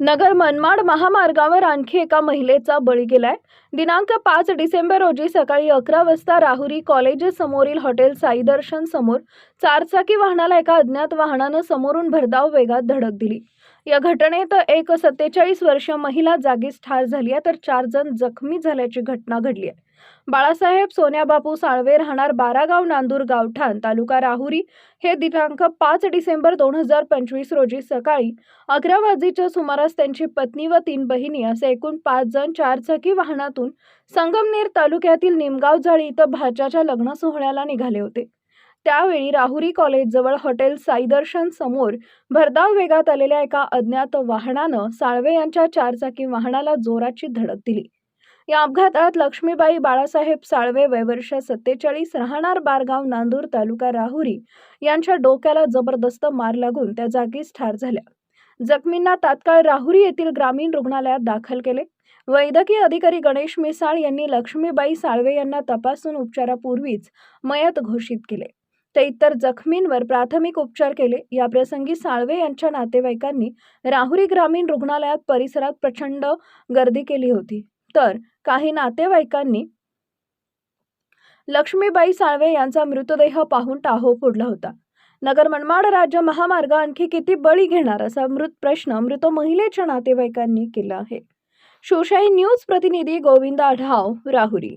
नगर मनमाड महामार्गावर आणखी एका महिलेचा बळी गेलाय. दिनांक पाच डिसेंबर रोजी सकाळी अकरा वाजता राहुरी कॉलेज समोरील हॉटेल साई दर्शन समोर चारचाकी वाहनाला एका अज्ञात वाहनानं समोरून भरधाव वेगात धडक दिली. या घटनेत एक सत्तेचाळीस वर्ष महिला जागीच ठार झाली आहे तर चार जण जखमी झाल्याची घटना घडली आहे. बाळासाहेब सोन्याबापू साळवे राहणार बारागाव नांदूर गावठाण तालुका राहुरी. हे दिनांक पाच डिसेंबर दोन हजार पंचवीस रोजी सकाळी अकरा वाजेच्या सुमारास त्यांची पत्नी व तीन बहिणी असे एकूण पाच जण चारचाकी वाहनातून संगमनेर तालुक्यातील निमगाव जाळी इथं भाच्याच्या लग्न सोहळ्याला निघाले होते. त्यावेळी राहुरी कॉलेजजवळ हॉटेल साईदर्शन समोर भरधाव वेगात आलेल्या एका अज्ञात वाहनानं साळवे यांच्या चारचाकी वाहनाला जोराची धडक दिली. या अपघातात लक्ष्मीबाई बाळासाहेब साळवे वयवर्ष सत्तेचाळीस राहणार बारगाव नांदूर तालुका राहुरी यांच्या डोक्याला जबरदस्त मार लागून त्या जागीच ठार झाल्या. जखमींना तात्काळ राहुरी येथील ग्रामीण रुग्णालयात दाखल केले. वैद्यकीय अधिकारी गणेश मिसाळ यांनी लक्ष्मीबाई साळवे यांना तपासून उपचारापूर्वीच मयत घोषित केले. तर इतर जखमींवर प्राथमिक उपचार केले. याप्रसंगी साळवे यांच्या नातेवाईकांनी राहुरी ग्रामीण रुग्णालयात परिसरात प्रचंड गर्दी केली होती. तर काही नातेवाईकांनी लक्ष्मीबाई साळवे यांचा मृतदेह पाहून टाहो फोडला होता. नगर मनमाड राज्य महामार्ग आणखी किती बळी घेणार असा मृत प्रश्न मृत महिलेच्या नातेवाईकांनी केला आहे. शिवशाही न्यूज प्रतिनिधी गोविंद आढाव राहुरी.